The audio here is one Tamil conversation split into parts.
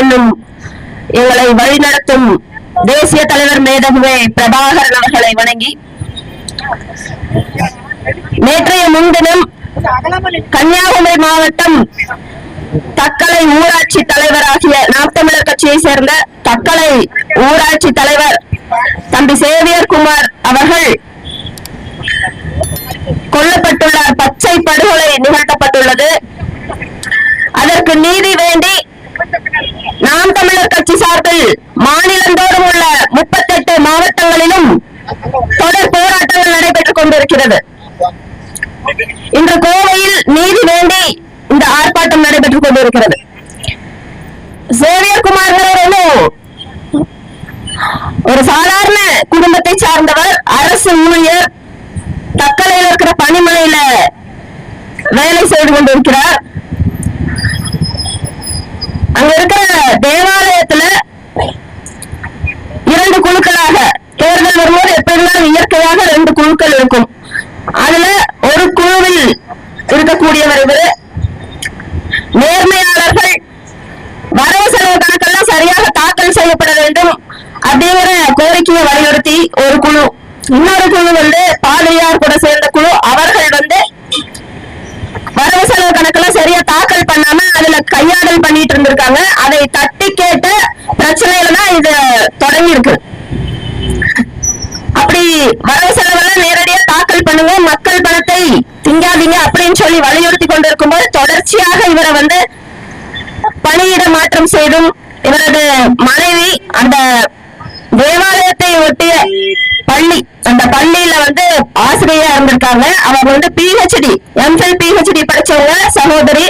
என்னும் எங்களை வழிநடத்தும் தேசிய தலைவர் மேதகுவே பிரபாகரன் அவர்களை வணங்கி நேற்றைய முன்தினம் கன்னியாகுமரி மாவட்டம் தக்கலை ஊராட்சி தலைவராகிய நாம் தமிழர் கட்சியை சேர்ந்த தக்கலை ஊராட்சி தலைவர் தம்பி சேவியர் குமார் அவர்கள் கொல்லப்பட்டுள்ளார். பச்சை படுகொலை நிகழ்த்தப்பட்டுள்ளது. அதற்கு நீதி வேண்டி கட்சி சார்பில் மாநிலந்தோறும் உள்ள முப்பத்தெட்டு மாவட்டங்களிலும் தொடர் போராட்டங்கள் நடைபெற்றுக் கொண்டிருக்கிறது. இன்று கோவையில் நீதி வேண்டி இந்த ஆர்ப்பாட்டம் நடைபெற்றுக் கொண்டிருக்கிறது. சேவியர் குமார் ஒரு சாதாரண குடும்பத்தை சார்ந்தவர் அரசு ஊழியர் தக்கலையில் இருக்கிற பணிமனையில வேலை செய்து கொண்டிருக்கிறார். அங்க இருக்கிற தேவாலயத்துல இரண்டு குழுக்களாக. தேர்தல் வரும்போது எப்படி இயற்கையாக ரெண்டு குழுக்கள் இருக்கும். அதுல ஒரு குழுவில் இருக்கக்கூடியவர் இவரு. நேர்மையாளர்கள் வரவு செலவு கணக்கெல்லாம் சரியாக தாக்கல் செய்யப்பட வேண்டும் அப்படிங்கிற கோரிக்கையை வலியுறுத்தி ஒரு குழு. இன்னொரு குழு வந்து பாதிரியார் கூட சேர்ந்த குழு. அவர்கள் வந்து வரவு செலவு கணக்கெல்லாம் சரியா தாக்கல் கையாடல் பண்ணாம அதுல கையாடல் பண்ணிட்டு இருந்திருக்காங்க. அதை தட்டி கேட்ட பிரச்சனையில தான் இது தொடங்கி இருக்கு அப்படி வரவு செலவெல்லாம் நேரடியா தாக்கல் பண்ணுங்க. மக்கள் பணத்தை திங்காதீங்க அப்படின்னு சொல்லி வலியுறுத்தி கொண்டிருக்கும் போது தொடர்ச்சியாக இவரை வந்து பணியிட மாற்றம் செய்தும் இவரது மனைவி அந்த தேவாலயத்தை ஒட்டிய பள்ளி அந்த பள்ளியில வந்து ஆசிரியரா இருந்திருக்காங்க. அவங்க வந்து பிஹெச்டி எம்ஃபில் பிஹெச்டி படிச்சவங்க சகோதரி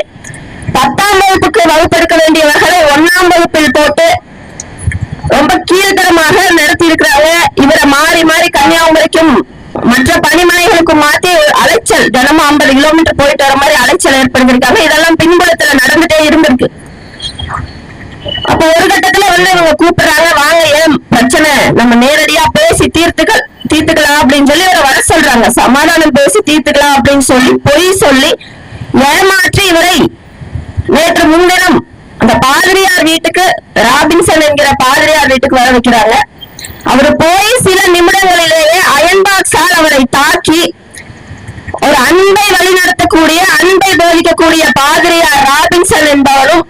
பத்தாம் வகுப்புக்கு வகுப்பெடுக்க வேண்டியவர்களை ஒன்னாம் வகுப்பில் போட்டு ரொம்ப கீழ்த்தரமாக நடத்தி இருக்கிறாங்க இவரை மாறி மாறி கன்னியாகுமரிக்கும் மற்ற பணிமனைகளுக்கும் மாத்தி அலைச்சல். தினமும் ஐம்பது கிலோமீட்டர் போயிட்டு வர மாதிரி அலைச்சல் ஏற்படுத்திருக்காங்க இதெல்லாம் பின்புலத்துல நடந்துட்டே இருந்திருக்கு. அப்ப ஒரு கட்டத்துல வந்து இவங்க கூப்பிடுறாங்க வாங்க ஏன் பிரச்சனை? நம்ம நேரடியா பேசி தீர்த்துக்கள் தீர்த்துக்கலாம் அப்படின்னு சொல்லி இவரை வர சொல்றாங்க. சமாதானம் பேசி தீர்த்துக்கலாம் அப்படின்னு சொல்லி பொய் சொல்லி ஏமாற்றி இவரை நேற்று முன்தினம் அந்த பாதிரியார் வீட்டுக்கு ராபின்சன் என்கிற பாதிரியார் வீட்டுக்கு வர வைக்கிறாங்க. அவர் போய் சில நிமிடங்களிலேயே அயன்பாக்ஸால் அவரை தாக்கி ஒரு அன்பை வழிநடத்தக்கூடிய அன்பை போதிக்கக்கூடிய பாதிரியார் ராபின்சன் என்பவரும்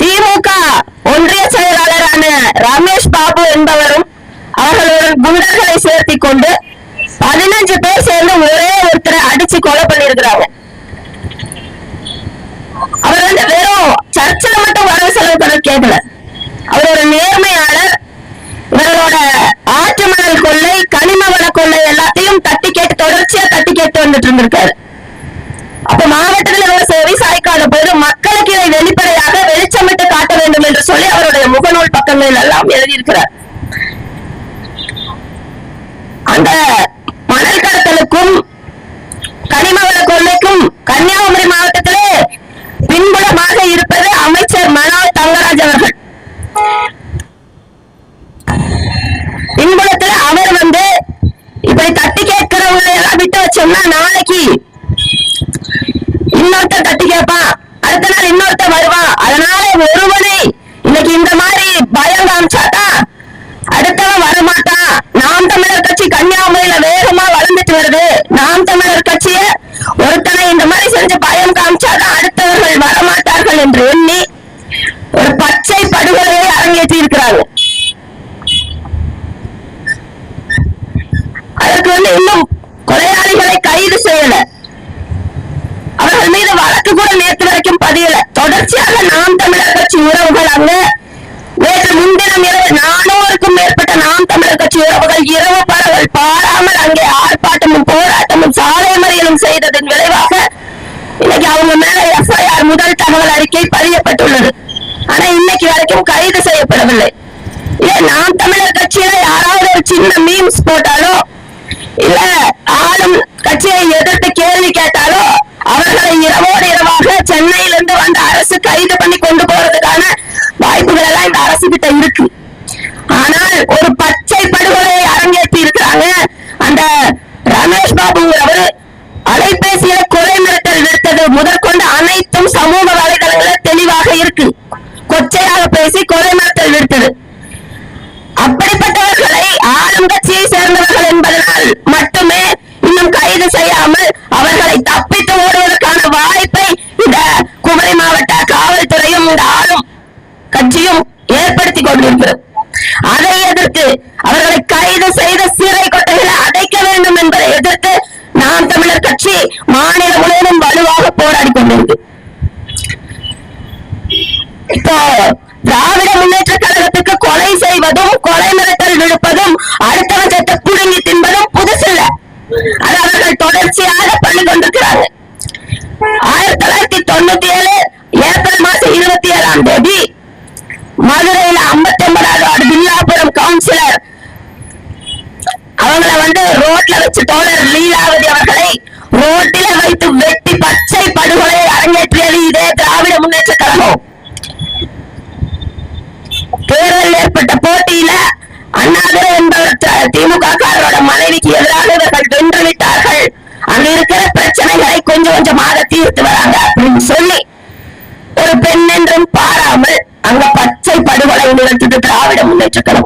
திமுக ஒன்றிய செயலாளரான ரமேஷ் பாபு என்பவரும் அவர்களுடன் குண்டர்களை சேர்த்தி கொண்டு பதினஞ்சு பேர் சேர்ந்து ஒரே ஒருத்தரை அடிச்சு கொலை பண்ணிருக்கிறாங்க அவர் வந்து வெறும் சர்ச்சில் மட்டும் வரவு செலவு கணக்கு கேட்கல அவர் ஒரு நேர்மையாளர் இவர்களோட ஆற்று மணல் கொள்ளை கனிம வள கொள்ளை எல்லாத்தையும் தட்டி கேட்டு தொடர்ச்சியா தட்டி கேட்டு வந்துட்டு இருந்திருக்காரு. அப்ப மாவட்டத்தில் இவர் செவி போது மக்களுக்கு இதை வெளிப்படையாக வெளிச்சமிட்டு காட்ட வேண்டும் என்று சொல்லி அவருடைய முகநூல் பக்கங்கள் எல்லாம் எழுதியிருக்கிறார். அந்த மணல் கடத்தலுக்கும் கனிம வள கொள்ளைக்கும் கன்னியாகுமரி மாவட்டத்திலே பின்புலமாக இருப்பது அமைச்சர் மனோ தங்கராஜ் அவர்கள். பின்புலத்துல அவர் வந்து இப்படி தட்டி கேட்கிறவங்களை எல்லாம் விட்டு வச்சோம்னா நாளைக்கு இன்னொருத்தர் தட்டி கேட்பான். அடுத்த நாள் இன்னொருத்தர் வருவான். அதனால ஒரு இன்னைக்கு இந்த மாதிரி பயம் காமிச்சாதான் அடுத்தவன் வரமாட்டான் நாம் தமிழர் கட்சி கன்னியாகுமரியில வேகமா வளர்ந்துட்டு வருது நாம் தமிழர் கட்சிய ஒருத்தனை இந்த மாதிரி செஞ்சு பயம் காமிச்சாதான் அடுத்தவர்கள் வரமாட்டார்கள் என்று எண்ணி ஒரு பச்சை படுகொலையை அரங்கேற்றி இருக்கிறாங்க அதற்கு வந்து இன்னும் கொலையாளிகளை கைது செய்யல அவர்கள் மீது வழக்கு கூட நேற்று வரைக்கும் பதியல தொடர்ச்சியாக நாம் தமிழர் கட்சி உறவுகள் அங்க நேற்று முன்தினம் இரவு நானூறுக்கும் மேற்பட்ட நாம் தமிழர் கட்சி உறவுகள் இரவு பரவல் பாராமல் அங்கே ஆர்ப்பாட்டமும் போராட்டமும் சாலை மறியலும் செய்ததன் விளைவாக இன்னைக்கு அவங்க மேல எஃப்ஐஆர் முதல் தகவல் அறிக்கை பதியப்பட்டுள்ளது. ஆனா இன்னைக்கு வரைக்கும் கைது செய்யப்படவில்லை. ஏன் நாம் தமிழர் கட்சியில யாராவது ஒரு சின்ன மீம்ஸ் போட்டாலோ இல்ல ஆளும் கட்சியை எதிர்த்து கேள்வி கேட்டு ஆளுங்கட்சியை சேர்ந்தவர்கள் என்பதனால் மட்டுமே இன்னும் கைது செய்யாமல் அவர்களை தப்பித்து ஓடுவதற்கான வாய்ப்பை இந்த குமரி மாவட்ட காவல்துறையும் இந்த ஆளும் கட்சியும் ஏற்படுத்தி கொண்டிருக்கிறது. அதை எதிர்த்து அவர்களை கைது செய்த சிறை கொட்டைகளை அடைக்க வேண்டும் என்பதை எதிர்த்து நாம் தமிழர் கட்சி மாநில முழுவதும் வலுவாக போராடி கொண்டிருக்கு. இப்போ திராவிட முன்னேற்ற செய்வதும் கொலை மிரட்டல் விடுப்பதும் அடுத்தவன் சட்ட புடுங்கி தின்பதும் புதுசில்ல. அது அவர்கள் தொடர்ச்சியாக பண்ணி கொண்டிருக்கிறாங்க ஆயிரத்தி தொள்ளாயிரத்தி தொண்ணூத்தி ஏழு ஏப்ரல் மாசம் இருபத்தி ஏழாம் தேதி மதுரையில ஐம்பத்தி ஒன்பதாவது வார்டு வில்லாபுரம் கவுன்சிலர் அவங்கள வந்து ரோட்ல வச்சு தோழர் லீலாவதி அவர்களை ரோட்டில வைத்து ஏற்பட்ட அண்ணாதுரை என்பவர் த- திமுக காரரோட மனைவிக்கு எதிராக இவர்கள் வென்று விட்டார்கள். அங்க இருக்கிற பிரச்சனைகளை கொஞ்சம் கொஞ்சமாக தீர்த்து வராங்க அப்படின்னு சொல்லி ஒரு பெண் என்றும் பாராமல் அங்க பச்சை படுகொலை நிகழ்த்தது திராவிட முன்னேற்ற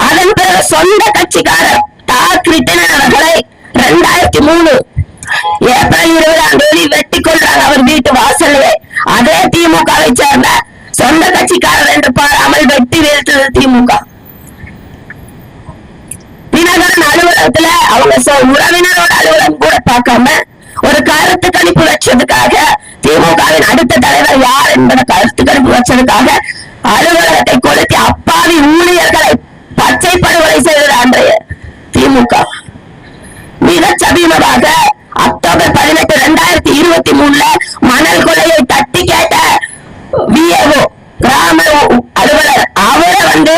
அதன் பிறகு சொந்த கட்சிக்காரர் தா. கிருட்டிணன் அவர்களை இரண்டாயிரத்தி மூணு ஏப்ரல் இருபதாம் தேதி வெட்டி கொள்றாங்க அவர் வீட்டு வாசல்லே. அதே திமுகவை சேர்ந்த சொந்த கட்சிக்காரர் என்று பாராமல் வெட்டி வீழ்த்தது திமுக. தினகரன் அலுவலகத்துல அவங்க சொ- உறவினரோட அலுவலகம் கூட பார்க்காம ஒரு கருத்து கணிப்பு வச்சதுக்காக திமுகவின் அடுத்த தலைவர் யார் என்பதை கருத்து கணிப்பு வச்சதுக்காக அலுவலகத்தை கொளுத்தி அப்பாவி ஊழியர்களை பச்சை படுகொலை செய்தது அன்றைய திமுக. மிக சமீபமாக அக்டோபர் பதினெட்டு இரண்டாயிரத்தி இருபத்தி மூணுல மணல் கொலையை தட்டி கேட்ட விஏஓ கிராம அலுவலர் அவரை வந்து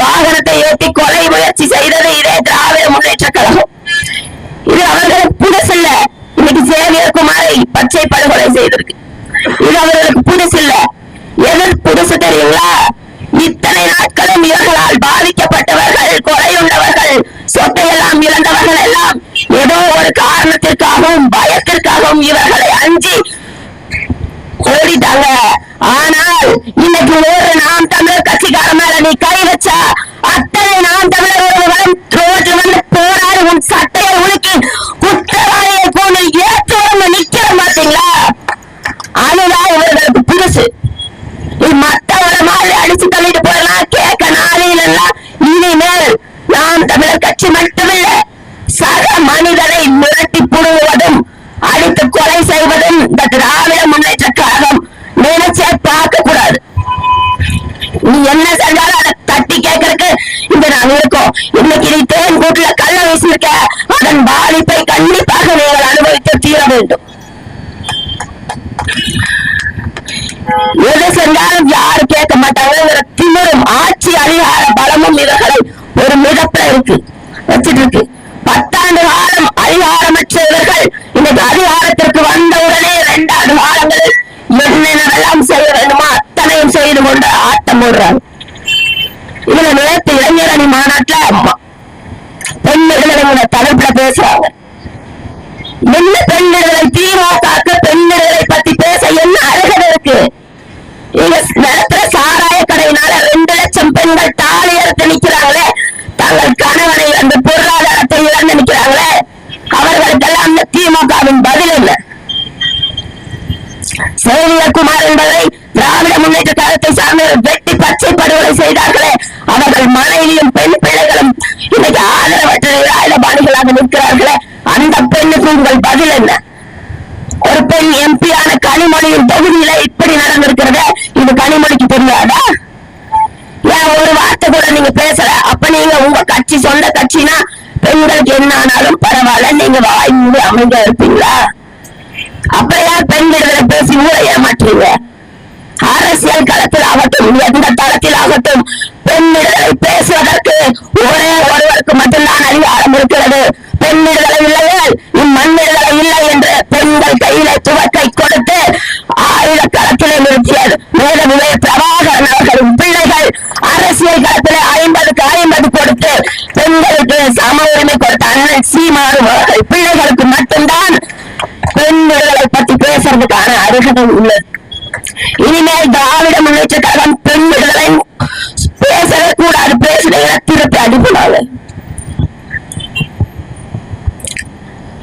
வாகனத்தை ஏற்றி கொலை முயற்சி செய்தது இதே திராவிட முன்னேற்ற கழகம். இது அவர்களுக்கு புதுசில்ல இன்னைக்கு சேவியர் குமாரை பச்சை படுகொலை செய்திருக்கு. இது அவர்களுக்கு புதுசில்ல எது புதுசு தெரியுங்களா? இத்தனை நாட்களும் இவர்களால் பாதிக்கப்பட்டவர்கள் கொலையுள்ளவர்கள் சொத்தை எல்லாம் இழந்தவர்கள் எல்லாம் ஏதோ ஒரு காரணத்திற்காகவும் பயத்திற்காகவும் இவர்களை அஞ்சி ஓடிட்டாங்க. இன்னைக்கு ஒரு நாம் தமிழர் கட்சிக்கார மேல நீ கை வச்சா அத்தனை நாம் தமிழர்களும் ரோட்ல வந்து போராடி உன் சட்டையை உலுக்கி அதன் பாதிப்பை கண்டிப்பாக நீங்கள் அனுபவித்து தீர வேண்டும். எது செஞ்சாலும் யாரும் கேட்க மாட்டாங்க. திமிரும் ஆட்சி அதிகார பலமும் இவர்களை ஒரு மிகப்பில இருக்கு வச்சிட்டு இருக்கு பத்தாண்டு காலம் அதிகாரமற்ற இவர்கள் இன்னைக்கு அதிகாரத்திற்கு வந்த உடனே இரண்டாண்டு காலங்களில் என்னென்னவெல்லாம் செய்ய வேண்டுமோ அத்தனையும் செய்து கொண்டு ஆட்டம் போடுறாங்க. இதுல நேற்று இளைஞர் அணி மாநாட்டுல அம்மா தலைப்புல பேசுறாங்க. என்ன பெண் விடுதலை திமுக பெண் விடுதலை பத்தி பேச என்ன அருகதை இருக்கு? நடத்துற சாராய கடையினால ரெண்டு லட்சம் பெண்கள் தாலி எடுத்து நிக்கிறாங்களே. தங்கள் கணவனை அந்த பொருளாதாரத்தை இழந்து நிக்கிறாங்களே. அவர்களுக்கெல்லாம் அந்த திமுகவின் பதில் என்ன? சேவியகுமார் என்பதை திராவிட முன்னேற்ற கழகத்தை சார்ந்த வெட்டி பச்சை படுகொலை செய்தார்களே. அவர்கள் மனைவியும் பெண் பிள்ளைகளும் இன்னைக்கு ஆதரவற்ற ஆயுதபாணிகளாக நிற்கிறார்களே அந்த பெண்ணுக்கு உங்கள் பதில் என்ன? ஒரு பெண் எம்பியான கனிமொழியின் தொகுதியில இப்படி நடந்திருக்கிறத இது கனிமொழிக்கு தெரியாதா? ஏன் ஒரு வார்த்தை கூட நீங்க பேசல? அப்ப நீங்க உங்க கட்சி சொந்த கட்சினா பெண்களுக்கு என்ன ஆனாலும் பரவாயில்ல நீங்க வாய் மூடி அமைதியா இருப்பீங்களா? அப்படியா யார் பெண் பேசி ஊரை ஏமாற்றுவீங்க அரசியல் களத்தில் ஆகட்டும் எந்த தளத்தில் ஆகட்டும் பெண் பேசுவதற்கு ஒரே ஒருவருக்கு மட்டும்தான் அதிகாரம் இருக்கிறது. பெண் விடுதலை இல்லையேல் இம்மண் விடுதலை இல்லை என்று பெண்கள் கையில துவக்கை கொடுத்து ஆயுதக்களத்திலே நிறுத்தியது. மேதவிவே பிரபாகரன் அவர்களின் பிள்ளைகள் அரசியல் களத்திலே ஐம்பதுக்கு ஐம்பது கொடுத்து பெண்களுக்கு சம உரிமை கொடுத்த அண்ணன் சீமாறு அவர்கள் பிள்ளைகளுக்கு மட்டும்தான் பெண் விடுதலை பற்றி பேசுறதுக்கான அருகதை உள்ளது இனிமேல் திராவிட முன்னேற்ற கழகம் பெண் விடுதலை பேசவே கூடாது பேசுறீங்க திருப்பி அடிப்படாது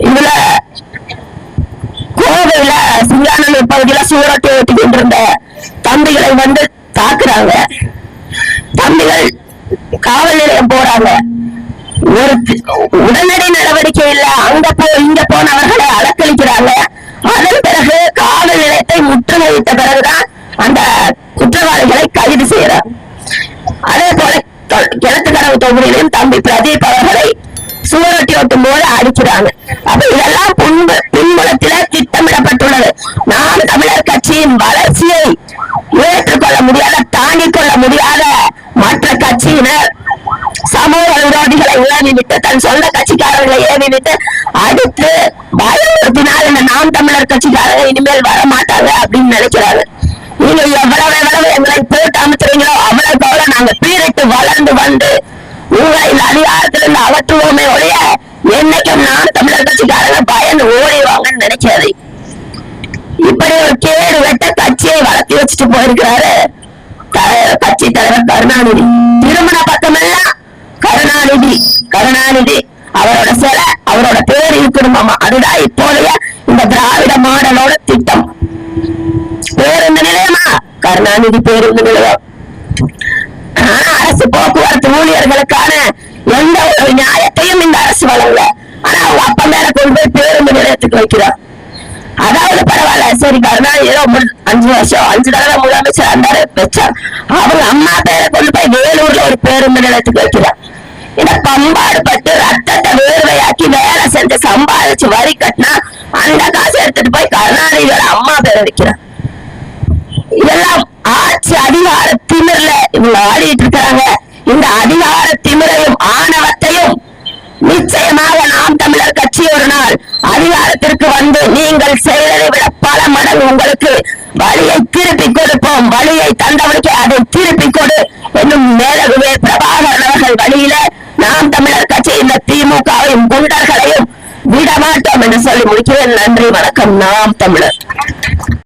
இதுல கோவையில சிங்கானூர் பகுதியில சூரத்தை ஓட்டிக்கிட்டு இருந்த தம்பிகளை வந்து தாக்குறாங்க. தம்பிகள் காவல் நிலையம் போறாங்க. ஒரு உடனடி நடவடிக்கை இல்ல. அங்க போ இங்க போனவர்களை அலக்களிக்கிறாங்க அதன் பிறகு காவல் நிலையத்தை முற்றுகையிட்ட பிறகுதான் அந்த குற்றவாளிகளை கைது செய்யறாங்க. அதே போல கிழக்கு கனவு தொகுதியிலும் தம்பி பிரதீப் அவர்களை ஓட்டும் போது அடிக்கிறாங்க. அப்ப இதெல்லாம் பின்பு பின்புலத்தில திட்டமிடப்பட்டுள்ளது. நாம் தமிழர் கட்சியின் வளர்ச்சியை ஏற்றுக்கொள்ள முடியாத தாங்கிக் கொள்ள முடியாத மற்ற கட்சியினர் சமூக விரோதிகளை ஏவிவிட்டு தன் சொந்த கட்சிக்காரர்களை ஏவிவிட்டு அடுத்து பயமுறுத்தினால் இந்த நாம் தமிழர் கட்சிக்காரர்கள் இனிமேல் வர மாட்டாங்க அப்படின்னு நினைக்கிறாரு நீங்க எவ்வளவு எவ்வளவு எங்களை போட்டு அமுத்துறீங்களோ அவ்வளவு போல நாங்க பீரிட்டு வளர்ந்து வந்து உங்களை அதிகாரத்திலிருந்து அகற்றுவோமே ஒழிய என்னைக்கும் நான் தமிழர் கட்சிக்காரங்க பயந்து ஓடிவாங்கன்னு நினைக்காது இப்படி ஒரு கேடு வெட்ட கட்சியை வளர்த்தி வச்சுட்டு போயிருக்கிறாரு கட்சி தலைவர் கருணாநிதி. திருமண பக்கமெல்லாம் கருணாநிதி கருணாநிதி. அவரோட சிலை அவரோட பேர் இருக்கணுமாமா அதுதான் இப்போதைய இந்த திராவிட மாடலோட திட்டம். பேருந்து நிலையமா? கருணாநிதி பேருந்து நிலையம்? ஆனா, அரசு போக்குவரத்து ஊழியர்களுக்கான எந்த ஒரு நியாயத்தையும் இந்த அரசு வழங்கல. ஆனா அவங்க அப்பா மேல கொண்டு போய் பேருந்து நிலையத்துக்கு வைக்கிறார் அதாவது பரவாயில்ல சரி கருணாநிதி ஏதோ அஞ்சு வருஷம் அஞ்சு தடவை முதலமைச்சர் இருந்தாரு வச்சார். அவங்க அம்மா பேரை கொண்டு போய் வேலூர்ல ஒரு பேருந்து நிலையத்துக்கு வைக்கிறார் இந்த பம்பாடு பட்டு ரத்தத்தை வேர்வையாக்கி வேலை செஞ்சு சம்பாதிச்சு வரி கட்டினா அந்த காசு எடுத்துட்டு போய் கருணாநிதியோட அம்மா பேரை வைக்கிறார் இதெல்லாம் ஆட்சி அதிகார திமிர்ல இவங்க ஆடிட்டு இருக்கிறாங்க. இந்த அதிகார திமிரையும் ஆணவத்தையும் நிச்சயமாக நாம் தமிழர் கட்சி ஒரு நாள் அதிகாரத்திற்கு வந்து நீங்கள் செய்ததை விட பல மடங்கு உங்களுக்கு வழியை திருப்பி கொடுப்போம். வழியை தந்தவனுக்கு அதை திருப்பி கொடு என்னும் மேலகுவே பிரபாகரன் அவர்கள் வழியில நாம் தமிழர் கட்சி இந்த திமுகவையும் குண்டர்களையும் விடமாட்டோம் என்று சொல்லி முடிக்கிறேன். நன்றி வணக்கம். நாம் தமிழர்.